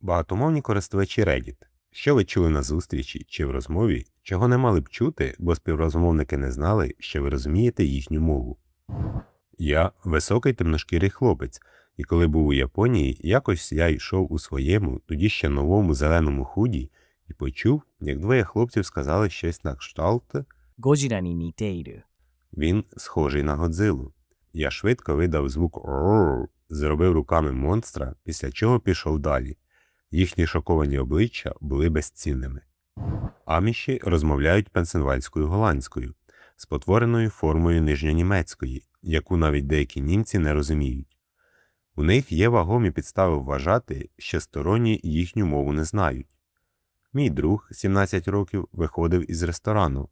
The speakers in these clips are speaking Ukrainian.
Багатомовні користувачі Reddit. Що ви чули на зустрічі чи в розмові, чого не мали б чути, бо співрозмовники не знали, що ви розумієте їхню мову. Я високий темношкірий хлопець, і коли був у Японії, якось я йшов у своєму, тоді ще новому зеленому худі, і почув, як двоє хлопців сказали щось на кшталт «Годжірані нітейрю». Він схожий на Годзилу. Я швидко видав звук «Рррр», зробив руками монстра, після чого пішов далі. Їхні шоковані обличчя були безцінними. Аміші розмовляють пенсильвальською голландською, спотвореною формою нижньонімецької, яку навіть деякі німці не розуміють. У них є вагомі підстави вважати, що сторонні їхню мову не знають. Мій друг, 17 років, виходив із ресторану.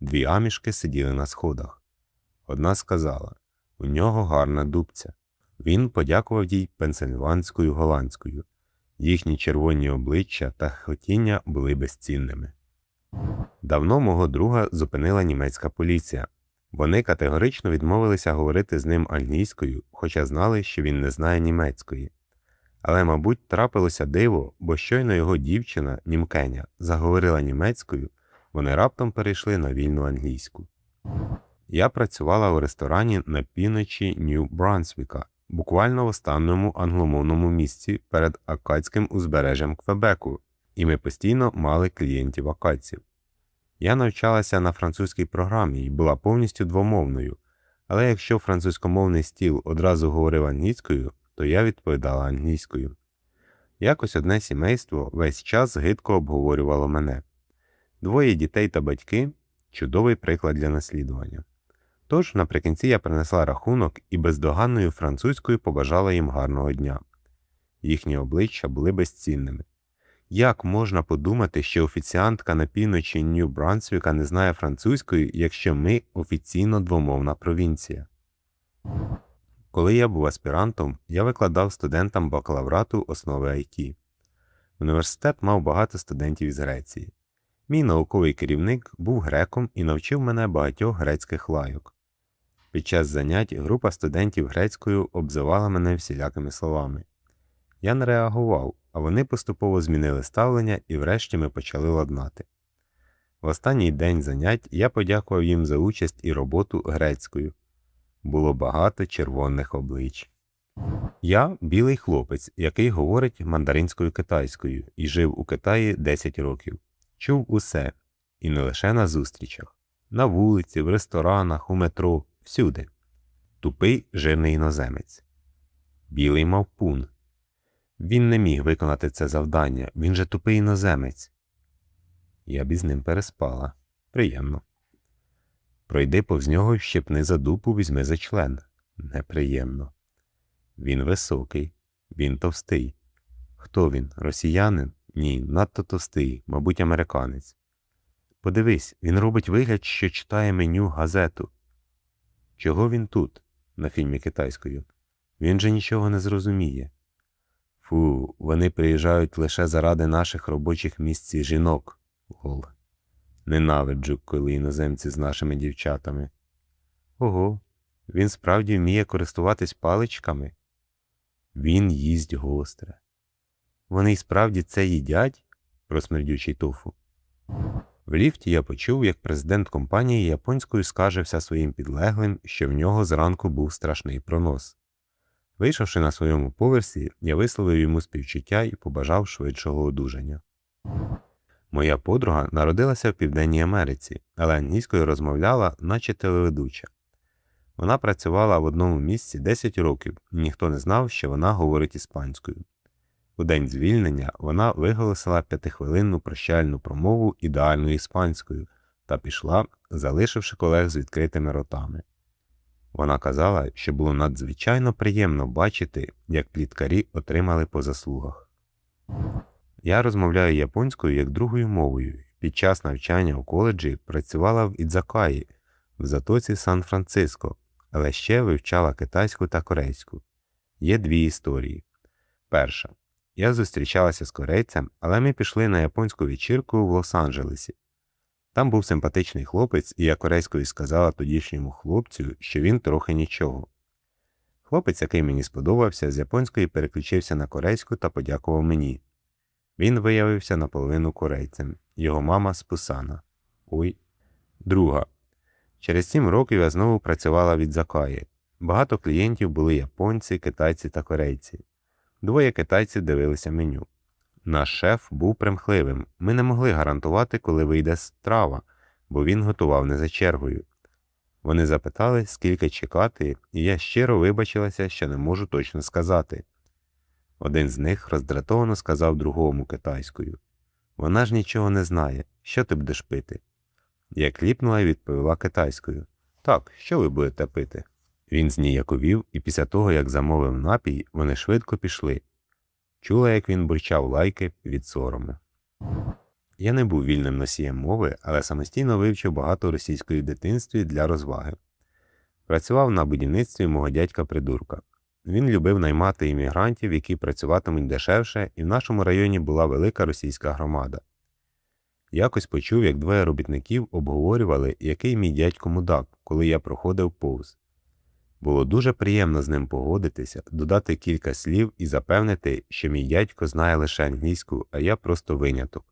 Дві амішки сиділи на сходах. Одна сказала у нього гарна дубця. Він подякував їй пенсильванською голландською. Їхні червоні обличчя та хотіння були безцінними. Давно мого друга зупинила німецька поліція. Вони категорично відмовилися говорити з ним англійською, хоча знали, що він не знає німецької. Але, мабуть, трапилося диво, бо щойно його дівчина, німкеня, заговорила німецькою, вони раптом перейшли на вільну англійську. Я працювала у ресторані на півночі Нью-Брансвіка, буквально в останньому англомовному місці перед акадським узбережжям Квебеку, і ми постійно мали клієнтів акадців. Я навчалася на французькій програмі і була повністю двомовною, але якщо французькомовний стіл одразу говорив англійською, то я відповідала англійською. Якось одне сімейство весь час гидко обговорювало мене. Двоє дітей та батьки чудовий приклад для наслідування. Тож наприкінці я принесла рахунок і бездоганною французькою побажала їм гарного дня. Їхні обличчя були безцінними. Як можна подумати, що офіціантка на півночі Нью-Брансвіка не знає французької, якщо ми офіційно двомовна провінція? Коли я був аспірантом, я викладав студентам бакалаврату основи IT. Університет мав багато студентів із Греції. Мій науковий керівник був греком і навчив мене багатьох грецьких лайок. Під час занять група студентів грецькою обзивала мене всілякими словами. Я не реагував, а вони поступово змінили ставлення і врешті ми почали ладнати. В останній день занять я подякував їм за участь і роботу грецькою. Було багато червоних облич. Я білий хлопець, який говорить мандаринською китайською і жив у Китаї 10 років. Чув усе, і не лише на зустрічах, на вулиці, в ресторанах, у метро, всюди. Тупий жирний іноземець. Білий мавпун. Він не міг виконати це завдання, він же тупий іноземець. Я б із ним переспала. Приємно. Пройди повз нього, щепни за дупу, візьми за член. Неприємно. Він високий, він товстий. Хто він? Росіянин? Ні, надто товстий, мабуть, американець. Подивись, він робить вигляд, що читає меню газету. Чого він тут, на фільмі китайською? Він же нічого не зрозуміє. Фу, вони приїжджають лише заради наших робочих місць і жінок. Лол. Ненавиджу, коли іноземці з нашими дівчатами. Ого, він справді вміє користуватись паличками. Він їсть гостре. Вони й справді це їдять? просмердючий тофу. В ліфті я почув, як президент компанії японською скаржився своїм підлеглим, що в нього зранку був страшний пронос. Вийшовши на своєму поверсі, я висловив йому співчуття і побажав швидшого одужання. Моя подруга народилася в Південній Америці, але англійською розмовляла, наче телеведуча. Вона працювала в одному місці 10 років, і ніхто не знав, що вона говорить іспанською. У день звільнення вона виголосила п'ятихвилинну прощальну промову ідеальною іспанською та пішла, залишивши колег з відкритими ротами. Вона казала, що було надзвичайно приємно бачити, як пліткарі отримали по заслугах. Я розмовляю японською як другою мовою. Під час навчання у коледжі працювала в Ідзакаї в затоці Сан-Франциско, але ще вивчала китайську та корейську. Є дві історії. Перша. Я зустрічалася з корейцем, але ми пішли на японську вечірку в Лос-Анджелесі. Там був симпатичний хлопець, і я корейською сказала тодішньому хлопцю, що він трохи нічого. Хлопець, який мені сподобався, з японської переключився на корейську та подякував мені. Він виявився наполовину корейцем, його мама з Пусана. Ой. Друга. Через сім років я знову працювала від Закаї. Багато клієнтів були японці, китайці та корейці. Двоє китайців дивилися меню. Наш шеф був примхливим. Ми не могли гарантувати, коли вийде страва, бо він готував не за чергою. Вони запитали, скільки чекати, і я щиро вибачилася, що не можу точно сказати. Один з них роздратовано сказав другому китайською Вона ж нічого не знає. Що ти будеш пити? Я кліпнула і відповіла китайською Так, що ви будете пити? Він зніяковів, і після того, як замовив напій, вони швидко пішли. Чула, як він бурчав лайки від сорому. Я не був вільним носієм мови, але самостійно вивчив багато російської дитинстві для розваги. Працював на будівництві мого дядька придурка. Він любив наймати іммігрантів, які працюватимуть дешевше, і в нашому районі була велика російська громада. Якось почув, як двоє робітників обговорювали, який мій дядько мудак, коли я проходив повз. Було дуже приємно з ним погодитися, додати кілька слів і запевнити, що мій дядько знає лише англійську, а я просто виняток.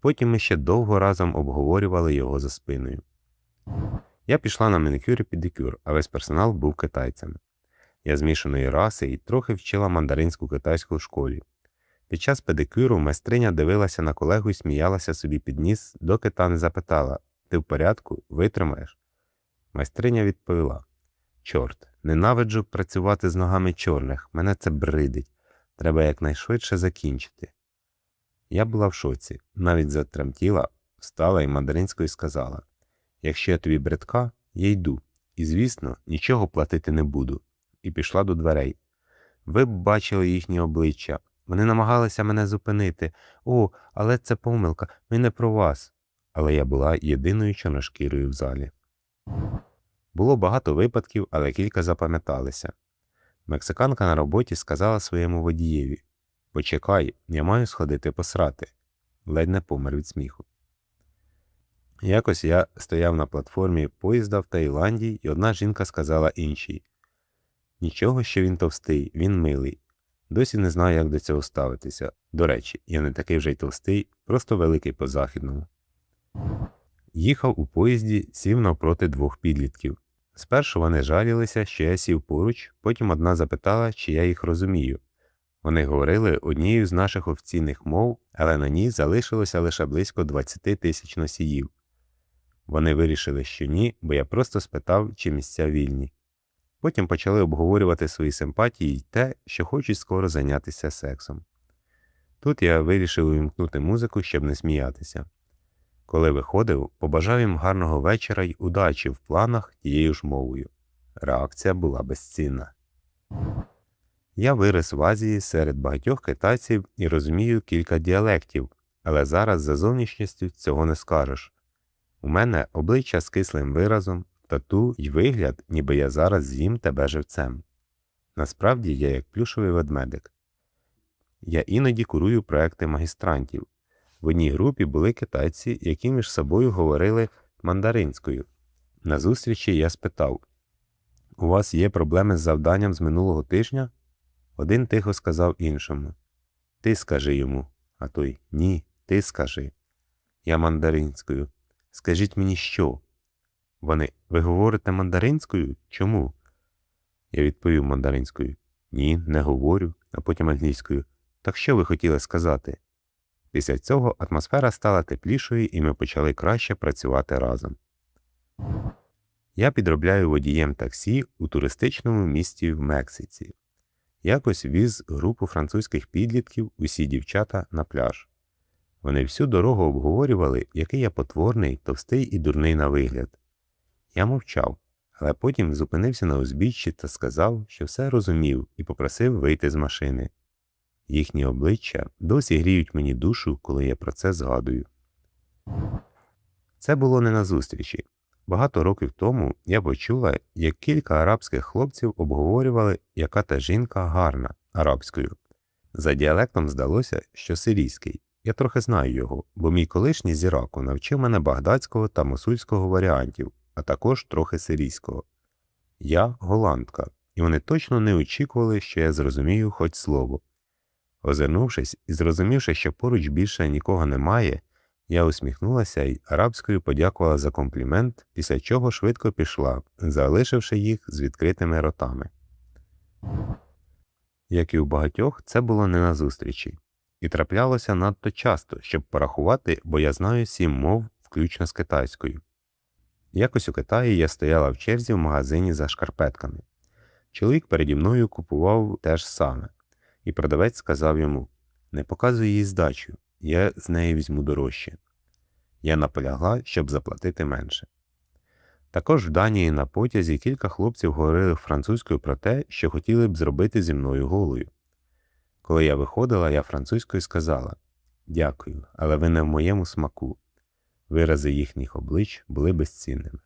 Потім ми ще довго разом обговорювали його за спиною. Я пішла на манікюр і педикюр, а весь персонал був китайцями. Я змішаної раси і трохи вчила мандаринську китайську в школі. Під час педикюру майстриня дивилася на колегу і сміялася собі під ніс, доки та не запитала Ти в порядку, витримаєш? Майстриня відповіла Чорт, ненавиджу працювати з ногами чорних, мене це бридить. Треба якнайшвидше закінчити. Я була в шоці, навіть затремтіла, встала і мандаринською сказала Якщо я тобі бридка, я йду, і, звісно, нічого платити не буду, і пішла до дверей. Ви б бачили їхні обличчя. Вони намагалися мене зупинити. О, але це помилка, ми не про вас. Але я була єдиною чорношкірою в залі. Було багато випадків, але кілька запам'яталися. Мексиканка на роботі сказала своєму водієві Почекай, я маю сходити посрати. Ледь не помер від сміху. Якось я стояв на платформі поїзда в Таїланді, і одна жінка сказала іншій Нічого, що він товстий, він милий. Досі не знаю, як до цього ставитися. До речі, я не такий вже й товстий, просто великий по західному. Їхав у поїзді, сів навпроти двох підлітків. Спершу вони жалілися, що я сів поруч, потім одна запитала, чи я їх розумію. Вони говорили однією з наших офіційних мов, але на ній залишилося лише близько 20 тисяч носіїв. Вони вирішили, що ні, бо я просто спитав, чи місця вільні. Потім почали обговорювати свої симпатії й те, що хочуть скоро зайнятися сексом. Тут я вирішив увімкнути музику, щоб не сміятися. Коли виходив, побажав їм гарного вечора й удачі в планах тією ж мовою. Реакція була безцінна. Я виріс в Азії серед багатьох китайців і розумію кілька діалектів, але зараз за зовнішністю цього не скажеш. У мене обличчя з кислим виразом, тату й вигляд, ніби я зараз з'їм тебе живцем. Насправді я як плюшовий ведмедик. Я іноді курую проекти магістрантів. В одній групі були китайці, які між собою говорили мандаринською. На зустрічі я спитав У вас є проблеми з завданням з минулого тижня? Один тихо сказав іншому Ти скажи йому, а той ні, ти скажи. Я мандаринською. Скажіть мені що? Вони ви говорите мандаринською? Чому? Я відповів мандаринською Ні, не говорю, а потім англійською. Так що ви хотіли сказати? Після цього атмосфера стала теплішою і ми почали краще працювати разом. Я підробляю водієм таксі у туристичному місті в Мексиці. Якось віз групу французьких підлітків, усі дівчата, на пляж. Вони всю дорогу обговорювали, який я потворний, товстий і дурний на вигляд. Я мовчав, але потім зупинився на узбіччі та сказав, що все розумів, і попросив вийти з машини. Їхні обличчя досі гріють мені душу, коли я про це згадую. Це було не на зустрічі. Багато років тому я почула, як кілька арабських хлопців обговорювали, яка та жінка гарна арабською. За діалектом здалося, що сирійський. Я трохи знаю його, бо мій колишній з Іраку навчив мене багдадського та мусульського варіантів, а також трохи сирійського. Я голландка, і вони точно не очікували, що я зрозумію хоч слово. Озирнувшись і зрозумівши, що поруч більше нікого немає, я усміхнулася і арабською подякувала за комплімент, після чого швидко пішла, залишивши їх з відкритими ротами. Як і у багатьох, це було не на зустрічі, і траплялося надто часто, щоб порахувати, бо я знаю сім мов, включно з китайською. Якось у Китаї я стояла в черзі в магазині за шкарпетками. Чоловік переді мною купував те ж саме, і продавець сказав йому: Не показуй їй здачу, я з неї візьму дорожче. Я наполягла, щоб заплатити менше. Також в Данії на потязі кілька хлопців говорили французькою про те, що хотіли б зробити зі мною голою. Коли я виходила, я французькою сказала Дякую, але ви не в моєму смаку. Вирази їхніх облич були безцінними.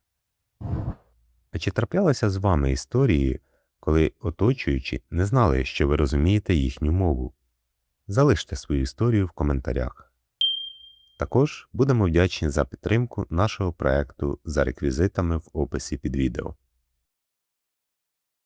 А чи траплялися з вами історії, коли оточуючі не знали, що ви розумієте їхню мову? Залиште свою історію в коментарях. Також будемо вдячні за підтримку нашого проекту за реквізитами в описі під відео.